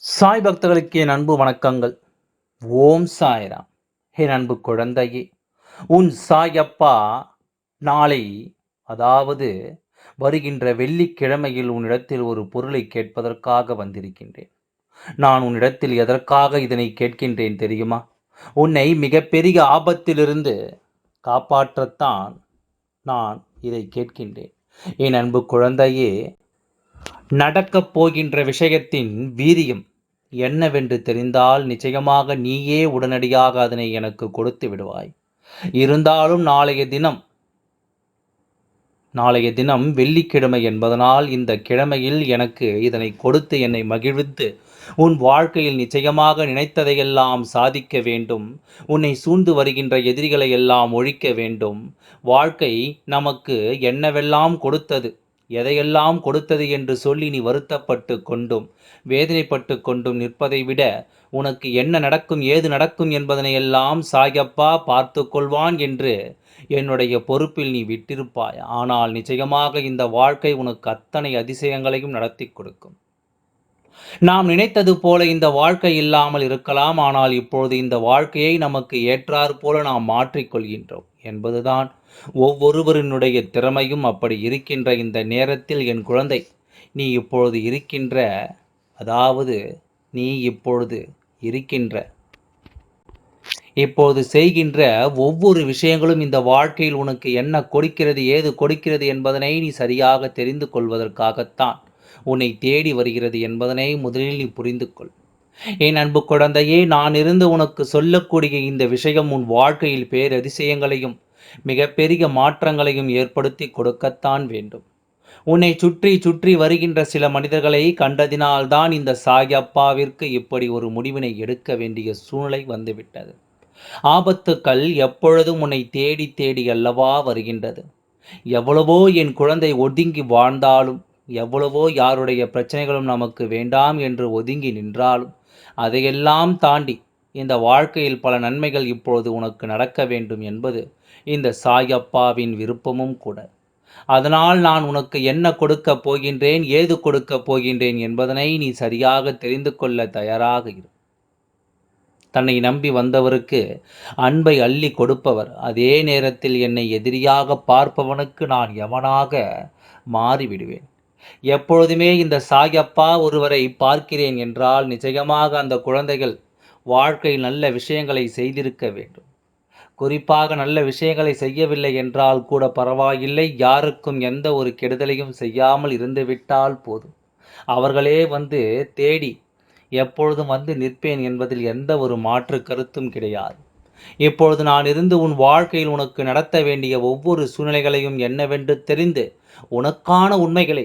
சாய் பக்தர்களுக்கு என் அன்பு வணக்கங்கள். ஓம் சாய்ராம். என் அன்பு குழந்தையே உன் சாயப்பா நாளை அதாவது வருகின்ற வெள்ளிக்கிழமையில் உன்னிடத்தில் ஒரு பொருளை கேட்பதற்காக வந்திருக்கின்றேன். நான் உன்னிடத்தில் எதற்காக இதனை கேட்கின்றேன் தெரியுமா? உன்னை மிகப்பெரிய ஆபத்திலிருந்து காப்பாற்றத்தான் நான் இதை கேட்கின்றேன். என் அன்பு குழந்தையே நடக்கப் போகின்ற விஷயத்தின் வீரியம் என்னவென்று தெரிந்தால் நிச்சயமாக நீயே உடனடியாக அதனை எனக்கு கொடுத்து விடுவாய். இருந்தாலும் நாளைய தினம் நாளைய தினம் வெள்ளிக்கிழமை என்பதனால் இந்த கிழமையில் எனக்கு இதனை கொடுத்து என்னை மகிழ்வித்து உன் வாழ்க்கையில் நிச்சயமாக நினைத்ததையெல்லாம் சாதிக்க வேண்டும் உன்னை சூழ்ந்து வருகின்ற எதிரிகளை எல்லாம் ஒழிக்க வேண்டும். வாழ்க்கை நமக்கு என்னவெல்லாம் கொடுத்தது? எதையெல்லாம் கொடுத்தது என்று சொல்லி நீ வருத்தப்பட்டு கொண்டும் வேதனைப்பட்டு கொண்டும் நிற்பதை விட உனக்கு என்ன நடக்கும் ஏது நடக்கும் என்பதனையெல்லாம் சாயப்பா பார்த்து கொள்வான் என்று என்னுடைய பொறுப்பில் நீ விட்டிருப்பாய். ஆனால் நிச்சயமாக இந்த வாழ்க்கை உனக்கு அத்தனை அதிசயங்களையும் நடத்தி கொடுக்கும். நாம் நினைத்தது போல இந்த வாழ்க்கை இல்லாமல் இருக்கலாம். ஆனால் இப்பொழுது இந்த வாழ்க்கையை நமக்கு ஏற்றாறு போல நாம் மாற்றிக்கொள்கின்றோம் என்பதுதான். ஒவ்வொருவரினுடைய திறமையும் அப்படி இருக்கின்ற இந்த நேரத்தில் என் குழந்தை நீ இப்பொழுது இருக்கின்ற அதாவது நீ இப்பொழுது இருக்கின்ற. இப்போது செய்கின்ற ஒவ்வொரு விஷயங்களும் இந்த வாழ்க்கையில் உனக்கு என்ன கொடுக்கிறது ஏது கொடுக்கிறது என்பதனை நீ சரியாக தெரிந்து கொள்வதற்காகத்தான் உன்னை தேடி வருகிறது என்பதனை முதலில் நீ புரிந்து கொள். என் அன்பு குழந்தையே நான் இருந்து உனக்கு சொல்லக்கூடிய இந்த விஷயம் உன் வாழ்க்கையில் பேரதிசயங்களையும் மிகப்பெரிய மாற்றங்களையும் ஏற்படுத்தி கொடுக்கத்தான் வேண்டும். உன்னை சுற்றி சுற்றி வருகின்ற சில மனிதர்களை கண்டதினால்தான் இந்த சாயப்பாவிற்கு இப்படி ஒரு முடிவினை எடுக்க வேண்டிய சூழ்நிலை வந்துவிட்டது. ஆபத்துக்கள் எப்பொழுதும் உன்னை தேடி தேடி அல்லவா வருகின்றது. எவ்வளவோ என் குழந்தை ஒதுங்கி வாழ்ந்தாலும் எவ்வளவோ யாருடைய பிரச்சனைகளும் நமக்கு வேண்டாம் என்று ஒதுங்கி நின்றாலும் அதையெல்லாம் தாண்டி இந்த வாழ்க்கையில் பல நன்மைகள் இப்பொழுது உனக்கு நடக்க வேண்டும் என்பது இந்த சாயப்பாவின் விருப்பமும் கூட. அதனால் நான் உனக்கு என்ன கொடுக்கப் போகின்றேன் ஏது கொடுக்கப் போகின்றேன் என்பதனை நீ சரியாக தெரிந்து கொள்ள தயாராக இரு. தன்னை நம்பி வந்தவருக்கு அன்பை அள்ளி கொடுப்பவர் அதே நேரத்தில் என்னை எதிரியாக பார்ப்பவனுக்கு நான் எவனாக மாறிவிடுவேன். எப்பொழுதுமே இந்த சாயப்பா ஒருவரை பார்க்கிறேன் என்றால் நிச்சயமாக அந்த குழந்தைகள் வாழ்க்கை நல்ல விஷயங்களை செய்திருக்க வேண்டும். குறிப்பாக நல்ல விஷயங்களை செய்யவில்லை என்றால் கூட பரவாயில்லை யாருக்கும் எந்த ஒரு கெடுதலையும் செய்யாமல் இருந்துவிட்டால் போதும். அவர்களே வந்து தேடி எப்பொழுதும் வந்து நிற்பேன் என்பதில் எந்த ஒரு மாற்று கருத்தும் கிடையாது. இப்பொழுது நான் இருந்து உன் வாழ்க்கையில் உனக்கு நடத்த வேண்டிய ஒவ்வொரு சூழ்நிலைகளையும் என்னவென்று தெரிந்து உனக்கான உண்மைகளை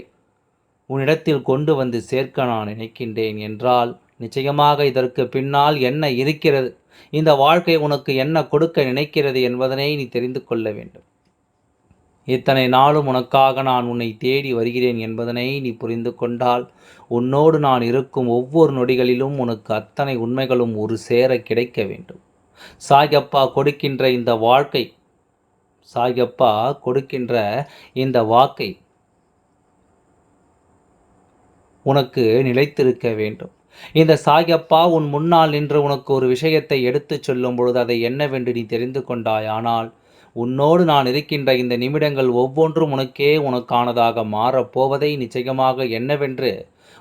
உன்னிடத்தில் கொண்டு வந்து சேர்க்க நான் நினைக்கின்றேன் என்றால் நிச்சயமாக இதற்கு பின்னால் என்ன இருக்கிறது? இந்த வாழ்க்கை உனக்கு என்ன கொடுக்க நினைக்கிறது என்பதனை நீ தெரிந்து கொள்ள வேண்டும். இத்தனை நாளும் உனக்காக நான் உன்னை தேடி வருகிறேன் என்பதனை நீ புரிந்து கொண்டால் உன்னோடு நான் இருக்கும் ஒவ்வொரு நொடிகளிலும் உனக்கு அத்தனை உண்மைகளும் ஒரு சேர கிடைக்க வேண்டும். சாயப்பா கொடுக்கின்ற இந்த வாழ்க்கை சாயப்பா கொடுக்கின்ற இந்த வாக்கை உனக்கு நிலைத்திருக்க வேண்டும். இந்த சாயப்பா உன் முன்னால் நின்று உனக்கு ஒரு விஷயத்தை எடுத்துச் சொல்லும் பொழுது அதை என்னவென்று நீ தெரிந்து கொண்டாய். ஆனால் உன்னோடு நான் இருக்கின்ற இந்த நிமிடங்கள் ஒவ்வொன்றும் உனக்கே உனக்கானதாக மாறப்போவதை நிச்சயமாக என்னவென்று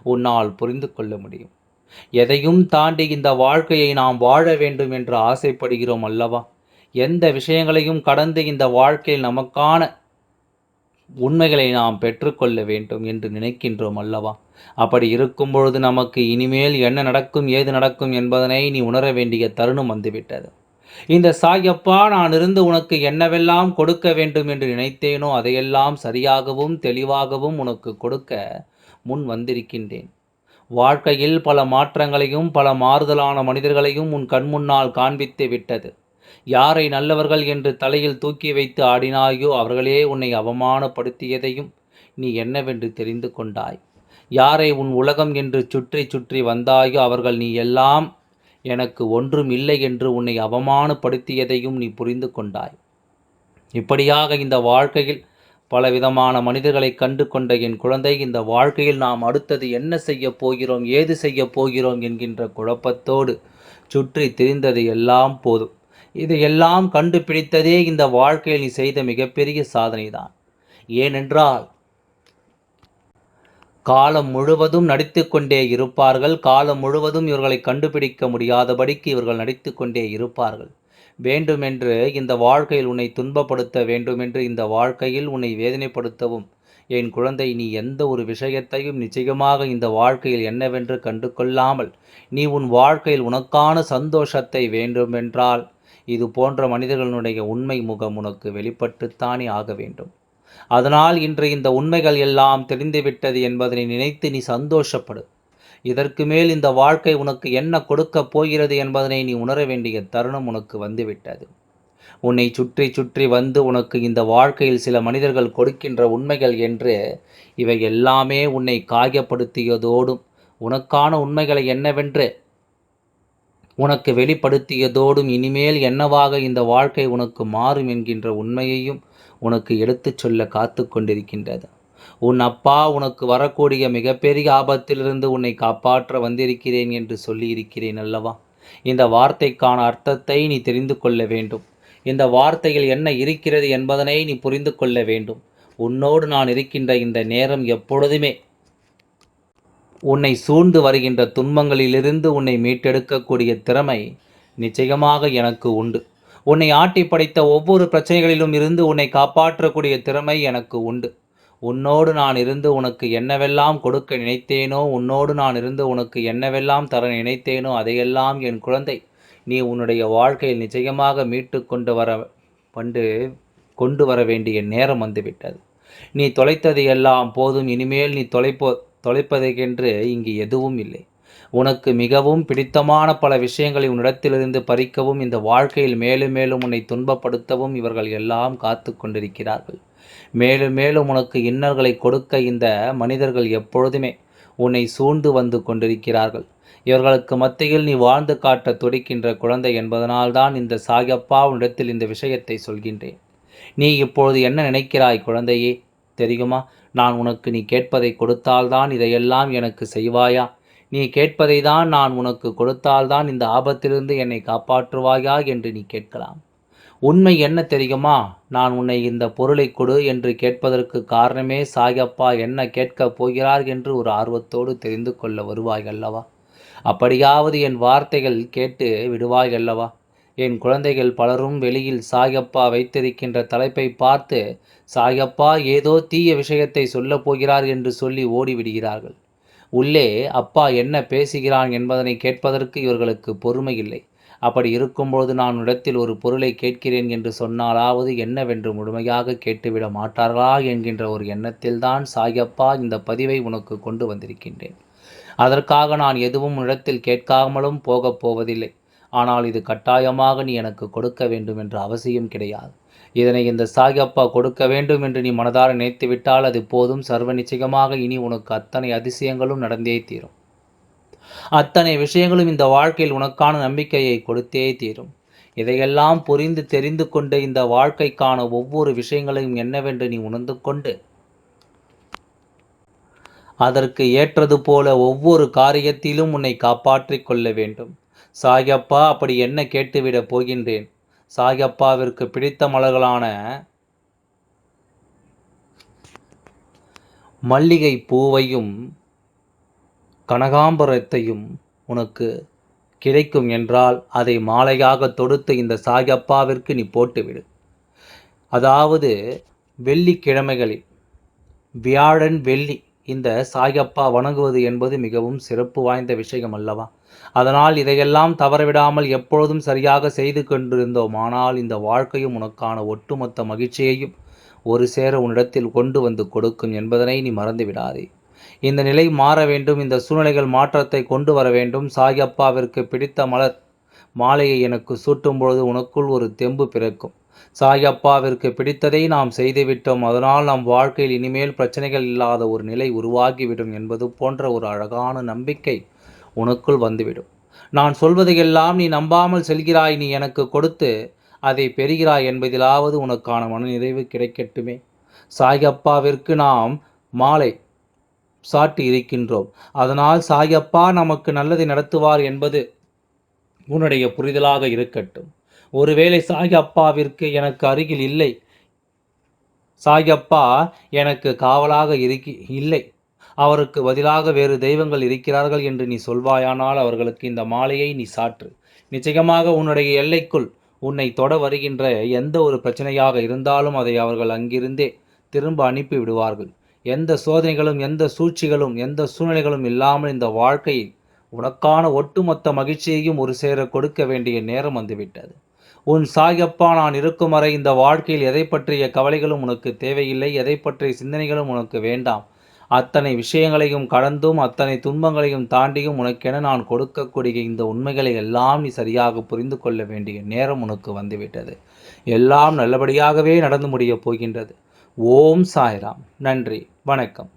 உன்னால் புரிந்து கொள்ள முடியும். எதையும் தாண்டி இந்த வாழ்க்கையை நாம் வாழ வேண்டும் என்று ஆசைப்படுகிறோம் அல்லவா? எந்த விஷயங்களையும் கடந்து இந்த வாழ்க்கையில் நமக்கான உண்மைகளை நாம் பெற்றுக்கொள்ள வேண்டும் என்று நினைக்கின்றோம் அல்லவா? அப்படி இருக்கும் பொழுது நமக்கு இனிமேல் என்ன நடக்கும் ஏது நடக்கும் என்பதனை நீ உணர வேண்டிய தருணம் வந்துவிட்டது. இந்த சாயப்பா நான் இருந்து உனக்கு என்னவெல்லாம் கொடுக்க வேண்டும் என்று நினைத்தேனோ அதையெல்லாம் சரியாகவும் தெளிவாகவும் உனக்கு கொடுக்க முன் வந்திருக்கின்றேன். வாழ்க்கையில் பல மாற்றங்களையும் பல மாறுதலான மனிதர்களையும் உன் கண்முன்னால் காண்பித்து விட்டது. யாரை நல்லவர்கள் என்று தலையில் தூக்கி வைத்து ஆடினாயோ அவர்களே உன்னை அவமானப்படுத்தியதையும் நீ என்னவென்று தெரிந்து கொண்டாய். யாரை உன் உலகம் என்று சுற்றி சுற்றி வந்தாயோ அவர்கள் நீ எல்லாம் எனக்கு ஒன்றும் இல்லை என்று உன்னை அவமானப்படுத்தியதையும் நீ புரிந்து கொண்டாய். இப்படியாக இந்த வாழ்க்கையில் பலவிதமான மனிதர்களை கண்டு கொண்ட என் குழந்தை இந்த வாழ்க்கையில் நாம் அடுத்தது என்ன செய்யப் போகிறோம் ஏது செய்யப் போகிறோம் என்கின்ற குழப்பத்தோடு சுற்றி திரிந்தது எல்லாம் போதும். இதையெல்லாம் கண்டுபிடித்ததே இந்த வாழ்க்கையில் நீ செய்த மிகப்பெரிய சாதனைதான். ஏனென்றால் காலம் முழுவதும் நடித்து கொண்டே இருப்பார்கள். காலம் முழுவதும் இவர்களை கண்டுபிடிக்க முடியாதபடிக்கு இவர்கள் நடித்து கொண்டே இருப்பார்கள். வேண்டுமென்று இந்த வாழ்க்கையில் உன்னை துன்பப்படுத்த வேண்டுமென்று இந்த வாழ்க்கையில் உன்னை வேதனைப்படுத்தவும். என் குழந்தை நீ எந்த ஒரு விஷயத்தையும் நிச்சயமாக இந்த வாழ்க்கையில் என்னவென்று கண்டு கொள்ளாமல் நீ உன் வாழ்க்கையில் உனக்கான சந்தோஷத்தை வேண்டுமென்றால் இது போன்ற மனிதர்களுடைய உண்மை முகம் உனக்கு வெளிப்பட்டுத்தானே ஆக வேண்டும். அதனால் இன்று இந்த உண்மைகள் எல்லாம் தெரிந்துவிட்டது என்பதனை நினைத்து நீ சந்தோஷப்படு. இதற்கு மேல் இந்த வாழ்க்கை உனக்கு என்ன கொடுக்கப் போகிறது என்பதனை நீ உணர வேண்டிய தருணம் உனக்கு வந்துவிட்டது. உன்னை சுற்றி சுற்றி வந்து உனக்கு இந்த வாழ்க்கையில் சில மனிதர்கள் கொடுக்கின்ற உண்மைகள் என்று இவை எல்லாமே உன்னை காயப்படுத்தியதோடும் உனக்கான உண்மைகளை என்னவென்று உனக்கு வெளிப்படுத்தியதோடும் இனிமேல் என்னவாக இந்த வாழ்க்கை உனக்கு மாறும் என்கின்ற உண்மையையும் உனக்கு எடுத்துச் சொல்ல காத்து கொண்டிருக்கின்றது. உன் அப்பா உனக்கு வரக்கூடிய மிகப்பெரிய ஆபத்திலிருந்து உன்னை காப்பாற்ற வந்திருக்கிறேன் என்று சொல்லியிருக்கிறேன் அல்லவா? இந்த வார்த்தைக்கான அர்த்தத்தை நீ தெரிந்து கொள்ள வேண்டும். இந்த வார்த்தையில் என்ன இருக்கிறது என்பதனை நீ புரிந்து கொள்ள வேண்டும். உன்னோடு நான் இருக்கின்ற இந்த நேரம் எப்பொழுதுமே உன்னை சூழ்ந்து வருகின்ற துன்பங்களிலிருந்து உன்னை மீட்டெடுக்கக்கூடிய திறமை நிச்சயமாக எனக்கு உண்டு. உன்னை ஆட்டி படைத்த ஒவ்வொரு பிரச்சனைகளிலும் இருந்து உன்னை காப்பாற்றக்கூடிய திறமை எனக்கு உண்டு. உன்னோடு நான் இருந்து உனக்கு என்னவெல்லாம் கொடுக்க நினைத்தேனோ உன்னோடு நான் இருந்து உனக்கு என்னவெல்லாம் தர நினைத்தேனோ அதையெல்லாம் என் குழந்தை நீ உன்னுடைய வாழ்க்கையில் நிச்சயமாக மீட்டு கொண்டு வர பண்டு கொண்டு வர வேண்டிய நேரம் வந்துவிட்டது. நீ தொலைத்தது எல்லாம் போதும். இனிமேல் நீ தொலைப்போ தொலைப்பதற்கென்று இங்கு எதுவும் இல்லை. உனக்கு மிகவும் பிடித்தமான பல விஷயங்களை உன்னிடத்திலிருந்து பறிக்கவும் இந்த வாழ்க்கையில் மேலும் மேலும் உன்னை துன்பப்படுத்தவும் இவர்கள் எல்லாம் காத்து கொண்டிருக்கிறார்கள். மேலும் மேலும் உனக்கு இன்னல்களை கொடுக்க இந்த மனிதர்கள் எப்பொழுதுமே உன்னை சூழ்ந்து வந்து கொண்டிருக்கிறார்கள். இவர்களுக்கு மத்தியில் நீ வாழ்ந்து காட்ட துடிக்கின்ற குழந்தை என்பதனால்தான் இந்த சாகப்பா உன்னிடத்தில் இந்த விஷயத்தை சொல்கின்றேன். நீ இப்பொழுது என்ன நினைக்கிறாய் குழந்தையே? தெரியுமா? நான் உனக்கு நீ கேட்பதை கொடுத்தால்தான் இதையெல்லாம் எனக்கு செய்வாயா? நீ கேட்பதை தான் நான் உனக்கு கொடுத்தால்தான் இந்த ஆபத்திலிருந்து என்னை காப்பாற்றுவாயா என்று நீ கேட்கலாம். உண்மை என்ன தெரியுமா? நான் உன்னை இந்த பொருளை கொடு என்று கேட்பதற்கு காரணமே சாயப்பா என்ன கேட்கப் போகிறார் என்று ஒரு ஆர்வத்தோடு தெரிந்து கொள்ள வருவாய் அல்லவா? அப்படியாவது என் வார்த்தைகள் கேட்டு விடுவாய் அல்லவா? என் குழந்தைகள் பலரும் வெளியில் சாயப்பா வைத்திருக்கின்ற தலைப்பை பார்த்து சாயப்பா ஏதோ தீய விஷயத்தை சொல்லப் போகிறார் என்று சொல்லி ஓடிவிடுகிறார்கள். உள்ளே அப்பா என்ன பேசுகிறான் என்பதனை கேட்பதற்கு இவர்களுக்கு பொறுமை இல்லை அப்படி இருக்கும்பொழுது நான் இடத்தில் ஒரு பொருளை கேட்கிறேன் என்று சொன்னாலாவது என்னவென்று முழுமையாக கேட்டுவிட மாட்டார்களா என்கின்ற ஒரு எண்ணத்தில்தான் சாயப்பா இந்த பதிவை உனக்கு கொண்டு வந்திருக்கின்றேன். அதற்காக நான் எதுவும் இடத்தில் கேட்காமலும் போகப் போவதில்லை. ஆனால் இது கட்டாயமாக நீ எனக்கு கொடுக்க வேண்டும் என்ற அவசியம் கிடையாது. இதனை இந்த சாயப்பா கொடுக்க வேண்டும் என்று நீ மனதார நினைத்துவிட்டால் அது போதும். சர்வ நிச்சயமாக இனி உனக்கு அத்தனை அதிசயங்களும் நடந்தே தீரும். அத்தனை விஷயங்களும் இந்த வாழ்க்கையில் உனக்கான நம்பிக்கையை கொடுத்தே தீரும். இதையெல்லாம் புரிந்து தெரிந்து கொண்டு இந்த வாழ்க்கைக்கான ஒவ்வொரு விஷயங்களையும் என்னவென்று நீ உணர்ந்து கொண்டு அதற்கு ஏற்றது போல ஒவ்வொரு காரியத்திலும் உன்னை காப்பாற்றிக் கொள்ள வேண்டும். சாயப்பா அப்படி என்ன கேட்டுவிடப் போகின்றேன்? சாயப்பாவிற்கு பிடித்த மலர்களான மல்லிகை பூவையும் கனகாம்பரத்தையும் உனக்கு கிடைக்கும் என்றால் அதை மாலையாக தொடுத்து இந்த சாயப்பாவிற்கு நீ போட்டுவிடு. அதாவது வெள்ளிக்கிழமைகளில் வியாழன் வெள்ளி இந்த சாயப்பா வணங்குவது என்பது மிகவும் சிறப்பு வாய்ந்த விஷயம் அல்லவா? அதனால் இதையெல்லாம் தவறவிடாமல் எப்பொழுதும் சரியாக செய்து கொண்டிருந்தோம். ஆனால் இந்த வாழ்க்கையும் உனக்கான ஒட்டுமொத்த மகிழ்ச்சியையும் ஒரு சேர உன்னிடத்தில் கொண்டு வந்து கொடுக்கும் என்பதனை நீ மறந்துவிடாதே இந்த நிலை மாற வேண்டும். இந்த சூழ்நிலைகள் மாற்றத்தை கொண்டு வர வேண்டும். சாயப்பாவிற்கு பிடித்த மலர் மாலையை எனக்கு சூட்டும் பொழுது உனக்குள் ஒரு தெம்பு பிறக்கும். சாயப்பாவிற்கு பிடித்ததை நாம் செய்துவிட்டோம். அதனால் நம் வாழ்க்கையில் இனிமேல் பிரச்சனைகள் இல்லாத ஒரு நிலை உருவாகிவிடும் என்பது போன்ற ஒரு அழகான நம்பிக்கை உனக்குள் வந்துவிடும். நான் சொல்வதையெல்லாம் நீ நம்பாமல் செல்கிறாய். நீ எனக்கு கொடுத்து அதை பெறுகிறாய் என்பதிலாவது உனக்கான மனநிறைவு கிடைக்கட்டுமே. சாயப்பாவிற்கு நாம் மாலை சாட்டி இருக்கின்றோம். அதனால் சாயப்பா நமக்கு நல்லதை நடத்துவார் என்பது உன்னுடைய புரிதலாக இருக்கட்டும். ஒருவேளை சாயப்பாவிற்கு எனக்கு அருகில் இல்லை. சாயப்பா எனக்கு காவலாக இருக்கி இல்லை. அவருக்கு பதிலாக வேறு தெய்வங்கள் இருக்கிறார்கள் என்று நீ சொல்வாயானால் அவர்களுக்கு இந்த மாலையை நீ சாற்று. நிச்சயமாக உன்னுடைய எல்லைக்குள் உன்னை தொட வருகின்ற எந்த ஒரு பிரச்சனையாக இருந்தாலும் அதை அவர்கள் அங்கிருந்தே திரும்ப அனுப்பி விடுவார்கள் எந்த சோதனைகளும் எந்த சூழ்ச்சிகளும் எந்த சூழ்நிலைகளும் இல்லாமல் இந்த வாழ்க்கையை உனக்கான ஒட்டுமொத்த மகிழ்ச்சியையும் ஒரு சேர கொடுக்க வேண்டிய நேரம் வந்துவிட்டது. உன் சாயப்பா நான் இருக்கும் வரை இந்த வாழ்க்கையில் எதை பற்றிய கவலைகளும் உனக்கு தேவையில்லை எதை பற்றிய சிந்தனைகளும் உனக்கு வேண்டாம். அத்தனை விஷயங்களையும் கடந்தும் அத்தனை துன்பங்களையும் தாண்டியும் உனக்கென நான் கொடுக்கக்கூடிய இந்த உண்மைகளை எல்லாம் நீ சரியாக புரிந்து கொள்ள வேண்டிய நேரம் உனக்கு வந்துவிட்டது. எல்லாம் நல்லபடியாகவே நடந்து முடியப் போகின்றது. ஓம் சாய்ராம். நன்றி. வணக்கம்.